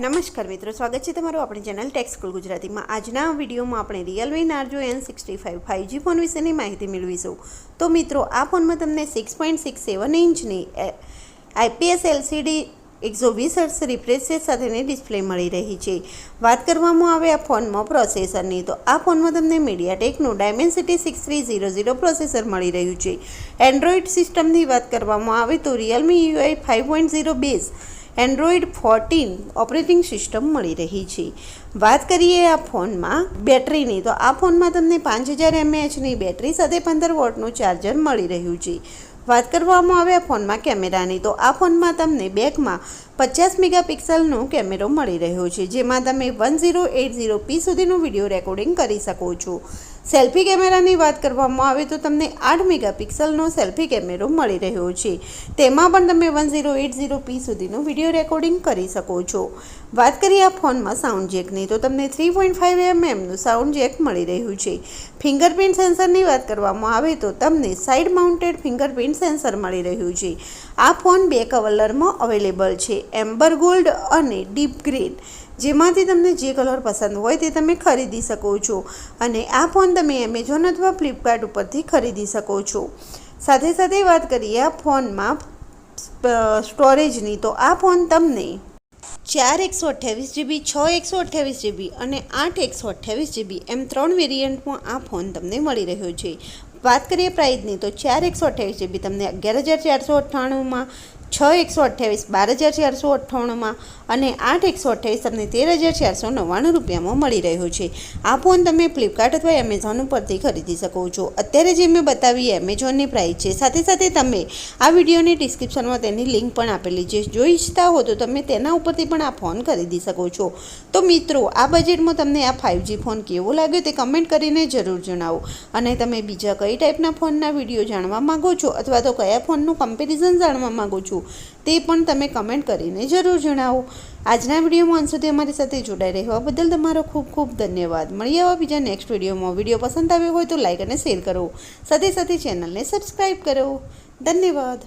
નમસ્કાર મિત્રો, સ્વાગત છે તમારું આપણી ચેનલ ટેક્સ સ્કૂલ ગુજરાતીમાં. આજના વિડીયોમાં આપણે Realme Narzo N sixty five five G phone વિશેની માહિતી મેળવીશું. તો મિત્રો, આ ફોનમાં તમને સિક્સ પોઈન્ટ સિક્સ સેવન ઇંચની આઈપીએસ એલસીડી એકસો વીસ હર્ટ્સ રિફ્રેશેસ સાથેની ડિસ્પ્લે મળી રહી છે. વાત કરવામાં આવે આ ફોનમાં પ્રોસેસરની, તો આ ફોનમાં તમને મીડિયાટેકનું Dimensity six three zero zero processor મળી રહ્યું છે. એન્ડ્રોઈડ સિસ્ટમની વાત કરવામાં આવે તો Realme UI five point zero base Android fourteen operating system મળી રહી છે. વાત કરીએ આ ફોનમાં બેટરીની, તો આ ફોનમાં તમને પાંચ હજાર એમએચની બેટરી સાથે પંદર વોટનું ચાર્જર મળી રહ્યું છે. વાત કરવામાં આવે ફોનમાં કેમેરાની, તો આ ફોનમાં તમને બેકમાં પચાસ મેગાપિક્સલનો કેમેરો મળી રહ્યો છે, જેમાં તમે one zero eight zero P સુધીનું વીડિયો રેકોર્ડિંગ કરી શકો છો. સેલ્ફી કેમેરાની વાત કરવામાં આવે તો તમને આઠ મેગાપિક્સલનો સેલ્ફી કેમેરો મળી રહ્યો છે. તેમાં પણ તમે one zero eight zero P સુધીનું વીડિયો રેકોર્ડિંગ કરી શકો છો. વાત કરીએ આ ફોનમાં સાઉન્ડ જેકની તો તમને થ્રી પોઈન્ટ ફાઇવ એમએમનું સાઉન્ડ જેક મળી રહ્યું છે. ફિંગરપ્રિન્ટ સેન્સરની વાત કરવામાં આવે તો તમને સાઇડ માઉન્ટેડ ફિંગરપ્રિન્ટ સેન્સર મળી રહ્યું છે. આ ફોન બે કલરમાં અવેલેબલ છે. એમ્બર ગોલ્ડ અને ડીપ ગ્રીન. જેમાંથી તમને જે કલર પસંદ હોય તે તમે ખરીદી શકો છો. અને આ ફોન તમે એમેઝોન અથવા ફ્લિપકાર્ટ ઉપરથી ખરીદી શકો છો. સાથે સાથે વાત કરીએ આ ફોનમાં સ્ટોરેજની, તો આ ફોન તમને ચાર એકસો અઠ્યાવીસ જીબી, છ એકસો અઠ્યાવીસ જીબી અને આઠ એકસો અઠ્યાવીસ જીબી એમ ત્રણ વેરિયન્ટમાં આ ફોન તમને મળી રહ્યો છે. વાત કરીએ પ્રાઇઝની તો ચાર એકસો અઠ્યાવીસ જીબી તમને અગિયાર હજાર ચારસો અઠ્ઠાણુંમાં છ, એકસો અઠ્યાવીસ, બાર હજાર ચારસો અઠ્ઠાણુંમાં અને આઠ એકસો અઠ્યાવીસ તમને તેર હજાર ચારસો નવ્વાણું રૂપિયામાં મળી રહ્યો છે. આ ફોન તમે ફ્લિપકાર્ટ અથવા એમેઝોન ઉપરથી ખરીદી શકો છો. અત્યારે જે મેં બતાવી એમેઝોનની પ્રાઇસ છે. સાથે સાથે તમે આ વિડીયોની ડિસ્ક્રિપ્શનમાં તેની લિંક પણ આપેલી છે. જો ઈચ્છતા હો તો તમે તેના ઉપરથી પણ આ ફોન ખરીદી શકો છો. તો મિત્રો, આ બજેટમાં તમને આ ફાઇવજી ફોન કેવો લાગ્યો તે કમેન્ટ કરીને જરૂર જણાવો. અને તમે બીજા કઈ ટાઈપના ફોનના વીડિયો જાણવા માગો છો અથવા તો કયા ફોનનું કમ્પેરિઝન જાણવા માગો છો તે પણ તમે કમેન્ટ કરીને જરૂર જણાવો. આજના વિડીયોમાં અંત સુધી અમારી સાથે જોડાઈ રહેવા બદલ તમારો ખૂબ ખૂબ ધન્યવાદ. મળીએ આવા બીજા નેક્સ્ટ વિડીયોમાં. વીડિયો પસંદ આવ્યો હોય તો લાઇક અને શેર કરો. સાથે સાથે ચેનલને સબસ્ક્રાઈબ કરો. ધન્યવાદ.